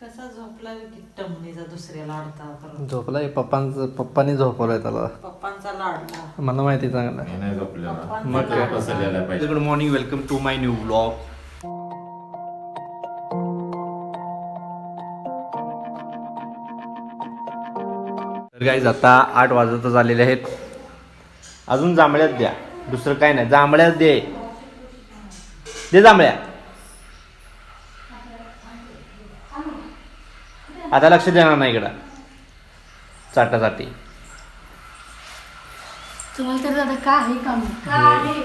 कसा झोपला की टमणीचा दुसऱ्याला अडता परत. झोपलाय पप्पांचं पप्पानी झोपवलंय त्याला. पप्पांचा लाडला मला माहिती चांगलं. मी नाही झोपलेला. मग काय? पाहिजे. Good morning welcome to my new blog तर गाईज आता आठ वाजतच आलेले आहेत. अजून जांभळ्यात द्या. दुसरं काय नाही. जांभळ्यात दे. दे जांभळ्या. आता लक्ष देणार नाही इकडं. चाटासाठी तुम्हाला तर दादा का आहे काम? का आहे?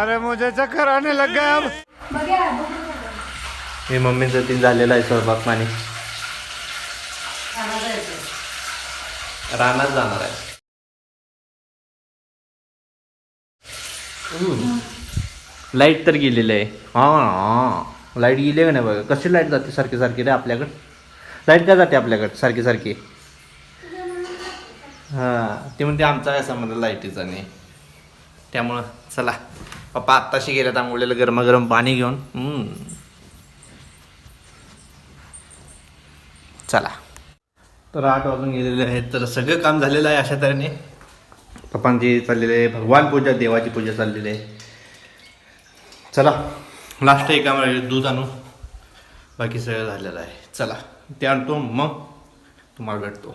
अरे मुझे चक्कर आने लग गया अब. बघा बघा. मी मम्मीचं तीन झालेलं आहे स्वयंपाक पाणी. रानात जाणार आहे. लाइट तर गेलेली आहे. हां. लाइट गेली का नाही बघा? कशी लाइट जाते सारखी सारखी रे आपल्याकडं? लाइट काय जाते आपल्याकडं सारखी सारखी? हां ते म्हणते आमचा काय संबंध लाईटीचा नाही त्यामुळं चला. पप्पा आत्ताशी गेल्यात आंघोळीला गरमागरम पाणी घेऊन. चला. तर आठ वाजून गेलेले आहेत तर सगळं काम झालेलं आहे अशा तऱ्हेने. पप्पांची चाललेली आहे भगवान पूजा देवाची पूजा चाललेली आहे. चला. लास्ट एका दूध आणू. बाकी सगळं झालेलं आहे. चला ते आणतो मग तुम्हाला भेटतो.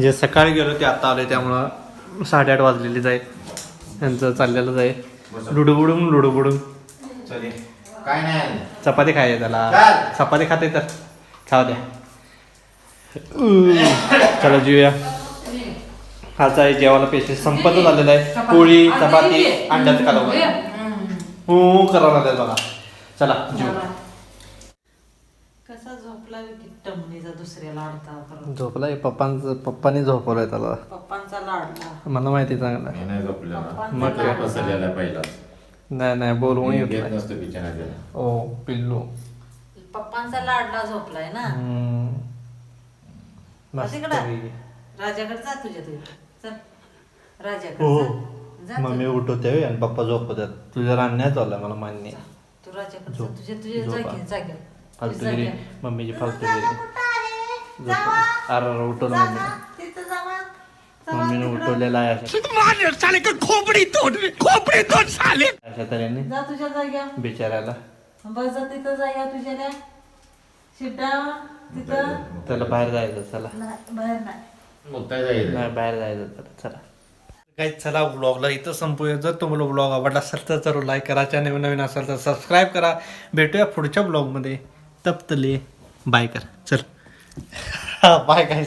जे सकाळी गेलो ते आता आले त्यामुळं साडेआठ वाजलेलीच आहे त्यांचं चाललेलंच आहे. लुडू बुडून लुडू बुडून चल ये. काय नाही. चपाती खायची त्याला. चपाती खाते तर. खाऊ द्या. चला जेऊया खायचा आहे जेवायला पेशे संपत आलेला आहे. पोळी चपाती अंड्याचं कालवण. हो करावं लागेल बघा. चला जेऊ कसा झोपला की टमणीचा दुसऱ्याला अडता परत? झोपलाय पप्पांचं पप्पानी झोपवलंय त्याला. पप्पांचा लाडला मला माहिती चांगलं. नाही झोपलेला मग काय? पसरलेला पहिला नाही नाही बोलवून येत नसतो बिचारा ओ पिल्लू. पप्पांचा लाडला झोपलाय ना. तिकडं. राजाकडे जा तुझ्या तू चल. हो राजाकडे जा. जा तू. मम्मी उठवते आणि पप्पा झोपवतात तुझ्या रान्यात चाललाय मला मान्य. आहे. तू राजाकडे जा. झोप. तुझ्या तुझ्या झोपा. जागी जागी फालतूगिरी मम्मीची फालतूगिरी झोप. अरे अरे उठवलं मम्मी. तिथं जावा. मम्मीने उठवलेला आहे अशा अशा तऱ्हेने जा तुझ्या जाग्या. बिचारायला बस जा तिथं जाग्या तुझ्या तिथं? त्याला बाहेर जायचं चला. नाही, बाहेर नाही. मुक्ता जाईल नाही बाहेर जायचं चला चला. काय चला ब्लॉगला इथं संपूया. जर तुम्हाला ब्लॉग आवडला असेल तर जरूर लाईक करा. चॅनल नवीन असेल तर सबस्क्राईब करा. भेटूया पुढच्या ब्लॉगमध्ये तप्तले. बाय कर. चल. बाय काय